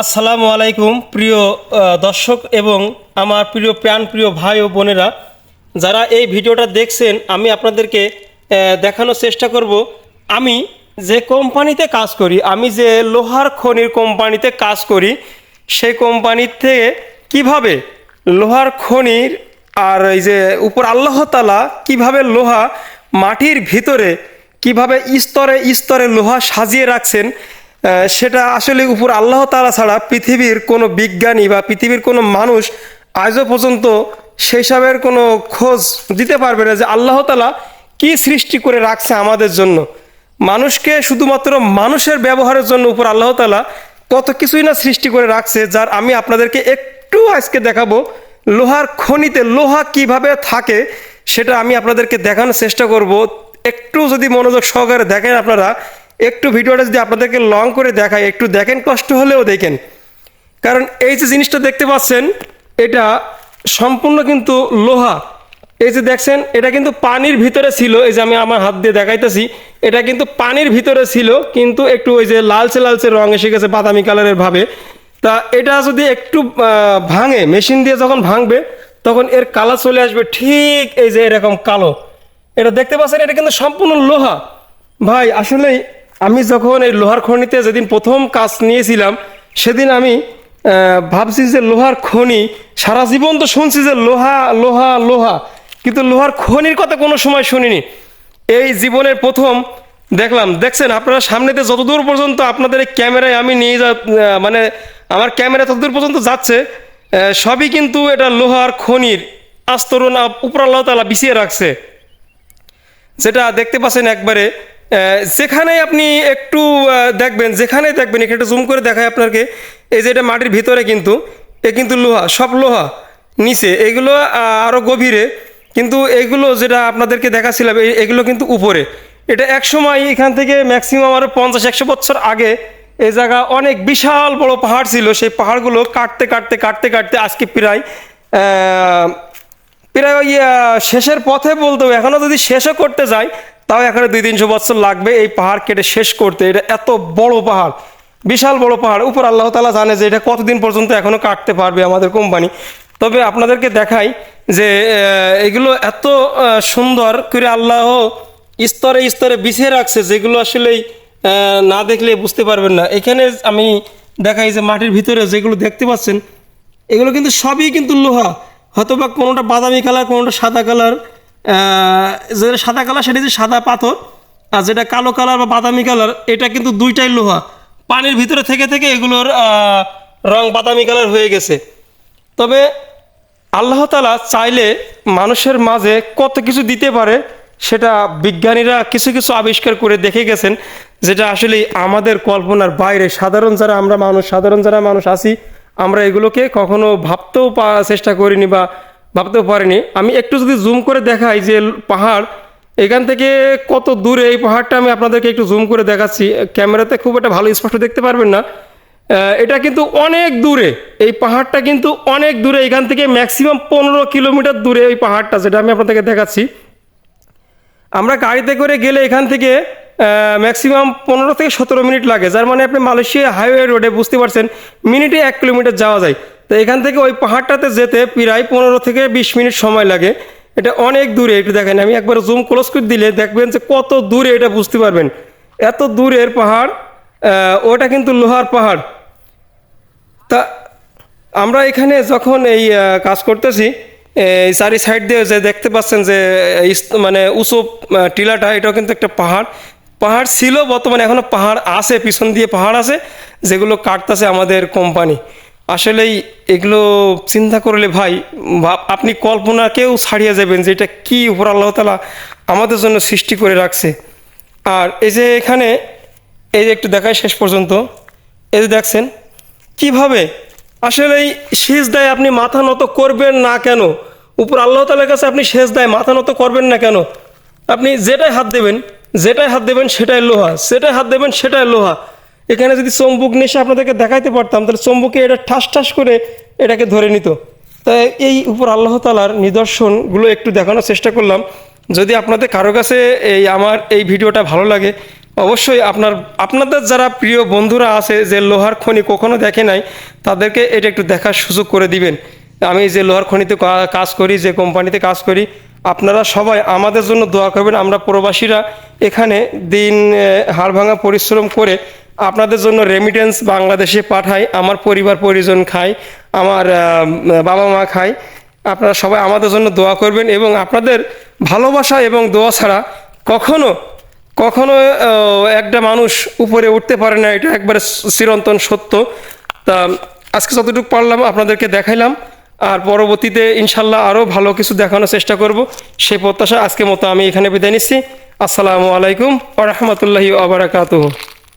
আসসালামু আলাইকুম, প্রিয় দর্শক এবং আমার প্রিয় প্রাণ প্রিয় ভাই ও বোনেরা। যারা এই ভিডিওটা দেখছেন, আমি আপনাদেরকে দেখানোর চেষ্টা করব। আমি যে কোম্পানিতে কাজ করি, আমি যে লোহার খনির কোম্পানিতে কাজ করি সেই কোম্পানির থেকে কীভাবে লোহার খনির আর এই যে উপর আল্লাহ তালা কীভাবে লোহা মাটির ভিতরে, কীভাবে স্তরে স্তরে লোহা সাজিয়ে রাখছেন সেটা আসলে উপর আল্লাহ তালা ছাড়া পৃথিবীর কোনো বিজ্ঞানী বা পৃথিবীর কোনো মানুষ আজও পর্যন্ত সেসবের কোনো খোঁজ দিতে পারবে না যে আল্লাহ তালা কি সৃষ্টি করে রাখছে আমাদের জন্য। মানুষকে শুধুমাত্র মানুষের ব্যবহারের জন্য উপর আল্লাহ তালা কত কিছুই না সৃষ্টি করে রাখছে, যার আমি আপনাদেরকে একটু আজকে দেখাবো লোহার খনিতে লোহা কীভাবে থাকে সেটা আমি আপনাদেরকে দেখানোর চেষ্টা করব। একটু যদি মনোযোগ সহকারে দেখেন আপনারা একটু ভিডিওটা যদি আপনাদেরকে লং করে দেখায় একটু দেখেন, কষ্ট হলেও দেখেন। কারণ এই যে জিনিসটা দেখতে পাচ্ছেন, এটা সম্পূর্ণ কিন্তু লোহা। এই যে দেখছেন, এটা কিন্তু পানির ভিতরে ছিল, এই যে আমি আমার হাত দিয়ে দেখাইতেছি, এটা কিন্তু পানির ভিতরে ছিল, কিন্তু একটু ওই যে লালচে লালচে রং এসে গেছে বাদামি কালারের ভাবে। তা এটা যদি একটু ভাঙে, মেশিন দিয়ে যখন ভাঙবে, তখন এর কালার চলে আসবে ঠিক এই যে এরকম কালো। এটা দেখতে পাচ্ছেন, এটা কিন্তু সম্পূর্ণ লোহা। ভাই, আসলেই আমি যখন এই লোহার খনিতে যেদিন প্রথম কাজ নিয়েছিলাম, সেদিন আমি ভাবছি যে লোহার খনি, সারা জীবন তো শুনছি যে লোহা লোহা লোহা, কিন্তু লোহার খনির কথা কোনো সময় শুনিনি। এই জীবনের প্রথম দেখলাম, দেখছেন আপনারা সামনেতে যতদূর পর্যন্ত আপনাদের এই ক্যামেরায় আমি নিয়ে যা মানে আমার ক্যামেরা ততদূর পর্যন্ত যাচ্ছে সবই কিন্তু এটা লোহার খনির আস্তরণ উপর তালা বিছিয়ে রাখছে। যেটা দেখতে পাচ্ছেন একবারে যেখানেই আপনি একটু দেখবেন যেখানেই দেখবেন, এখানে জুম করে দেখায় আপনাকে, এই যে এটা মাটির ভিতরে কিন্তু, এ কিন্তু লোহা, সব লোহা, নিচে, এগুলো আরও গভীরে, কিন্তু এগুলো যেটা আপনাদেরকে দেখাচ্ছিলাম এগুলো কিন্তু উপরে। এটা এক সময় এখান থেকে ম্যাক্সিমাম আরও পঞ্চাশ, একশো বছর আগে এই জায়গা অনেক বিশাল বড় পাহাড় ছিল, সেই পাহাড়গুলো কাটতে কাটতে কাটতে কাটতে আজকে প্রায় প্রায় ওই শেষের পথে বলতে হবে, এখনও যদি শেষও করতে যাই তাও এখানে দুই তিনশো বছর লাগবে এই পাহাড় কেটে শেষ করতে। এটা এত বড় পাহাড়, বিশাল বড় পাহাড়। উপর আল্লাহ তালা জানে যে এটা কতদিন পর্যন্ত এখনও কাটতে পারবে আমাদের কোম্পানি। তবে আপনাদেরকে দেখাই যে এগুলো এত সুন্দর করে আল্লাহ স্তরে স্তরে বিছিয়ে রাখছে, যেগুলো আসলেই না দেখলে বুঝতে পারবেন না। এখানে আমি দেখাই যে মাটির ভিতরে যেগুলো দেখতে পাচ্ছেন, এগুলো কিন্তু সবই কিন্তু লোহা। হয়তো বা কোনোটা বাদামি কালার, কোনোটা সাদা কালার। যেটা সাদা কালার, সেটা যে সাদা পাথর। আর যেটা কালো কালার বা বাদামি কালার, এটা কিন্তু দুইটাই লোহা। পানির ভিতরে থেকে থেকে এগুলোর রং বাদামি কালার হয়ে গেছে। তবে আল্লাহ তালা চাইলে মানুষের মাঝে কত কিছু দিতে পারে, সেটা বিজ্ঞানীরা কিছু কিছু আবিষ্কার করে দেখে গেছেন, যেটা আসলে আমাদের কল্পনার বাইরে। সাধারণ যারা আমরা মানুষ, সাধারণ যারা মানুষ আছি, আমরা এগুলোকে কখনো ভাবতেও চেষ্টা করিনি বা ভাবতেও পারিনি। আমি একটু যদি জুম করে দেখাই যে পাহাড়, এখান থেকে কত দূরে এই পাহাড়টা আমি আপনাদেরকে একটু জুম করে দেখাচ্ছি। ক্যামেরাতে খুব একটা ভালো স্পষ্ট দেখতে পারবেন না। এটা কিন্তু অনেক দূরে। এই পাহাড়টা কিন্তু অনেক দূরে। এখান থেকে ম্যাক্সিমাম পনেরো কিলোমিটার দূরে এই পাহাড়টা, যেটা আমি আপনাদেরকে দেখাচ্ছি। আমরা গাড়িতে করে গেলে এখান থেকে ম্যাক্সিমাম পনেরো থেকে সতেরো মিনিট লাগে। যার মানে আপনি মালয়েশিয়া হাইওয়ে রোডে বুঝতে পারছেন, মিনিটে এক কিলোমিটার যাওয়া যায়। তো এখান থেকে ওই পাহাড়টাতে যেতে প্রায় পনেরো থেকে বিশ মিনিট সময় লাগে। এটা অনেক দূরে, একটু দেখেন, আমি একবার জুম ক্লোজ করে দিলে দেখবেন যে কত দূরে এটা বুঝতে পারবেন। এত দূরের পাহাড় ওটা কিন্তু লোহার পাহাড়। তা আমরা এখানে যখন এই কাজ করতেছি, এই চারি সাইড দিয়ে যে দেখতে পাচ্ছেন যে মানে উঁচু টিলাটা, এটাও কিন্তু একটা পাহাড়। পাহাড় ছিল, বর্তমানে এখনও পাহাড় আছে, পিছন দিয়ে পাহাড় আছে, যেগুলো কাটতেছে আমাদের কোম্পানি আসলেই এগুলো চিন্তা করলে ভাই আপনি কল্পনাকেও ছাড়িয়ে যাবেন যে এটা কী উপর আল্লাহ তালা আমাদের জন্য সৃষ্টি করে রাখছে। আর এই যে এখানে, এই যে একটু দেখায় শেষ পর্যন্ত, এই যে দেখছেন, কীভাবে? আসলে এই শেষ দায় আপনি মাথা নত করবেন না কেন? উপর আল্লাহ তালার কাছে আপনি শেষ দায় মাথা নত করবেন না কেন? আপনি যেটাই হাত দেবেন, যেটাই হাত দেবেন সেটাই লোহা সেটাই হাত দেবেন সেটাই লোহা। এখানে যদি চম্বুক নেশে আপনাদেরকে দেখাইতে পারতাম, তাহলে চম্বুকে এটা ঠাস ঠাস করে এটাকে ধরে নিত। তাই এই উপর আল্লাহ তালার নিদর্শনগুলো একটু দেখানোর চেষ্টা করলাম। যদি আপনাদের কারও কাছে এই আমার এই ভিডিওটা ভালো লাগে, অবশ্যই আপনার, আপনাদের যারা প্রিয় বন্ধুরা আছে যে লোহার খনি কখনো দেখে নাই, তাদেরকে এটা একটু দেখার সুযোগ করে দিবেন। আমি যে লোহার খনিতে কাজ করি, যে কোম্পানিতে কাজ করি আপনারা সবাই আমাদের জন্য দোয়া করবেন, আমরা প্রবাসীরা এখানে দিন হাড় ভাঙা পরিশ্রম করে আপনাদের জন্য রেমিটেন্স বাংলাদেশে পাঠাই, আমার পরিবার পরিজন খায়, আমার বাবা মা খায়। আপনারা সবাই আমাদের জন্য দোয়া করবেন এবং আপনাদের ভালোবাসা এবং দোয়া ছাড়া কখনো কখনো একটা মানুষ উপরে উঠতে পারে না, এটা একবারে চিরন্তন সত্য। তা, আজকে যতটুকু পারলাম আপনাদেরকে দেখাইলাম। আর পরবর্তীতে ইনশাল্লাহ আরও ভালো কিছু দেখানোর চেষ্টা করব। সেই প্রত্যাশা আজকে মতো আমি এখানে বিদায় নিচ্ছি। আসসালামু আলাইকুম আ রহমতুল্লাহি আবরাকাতুহ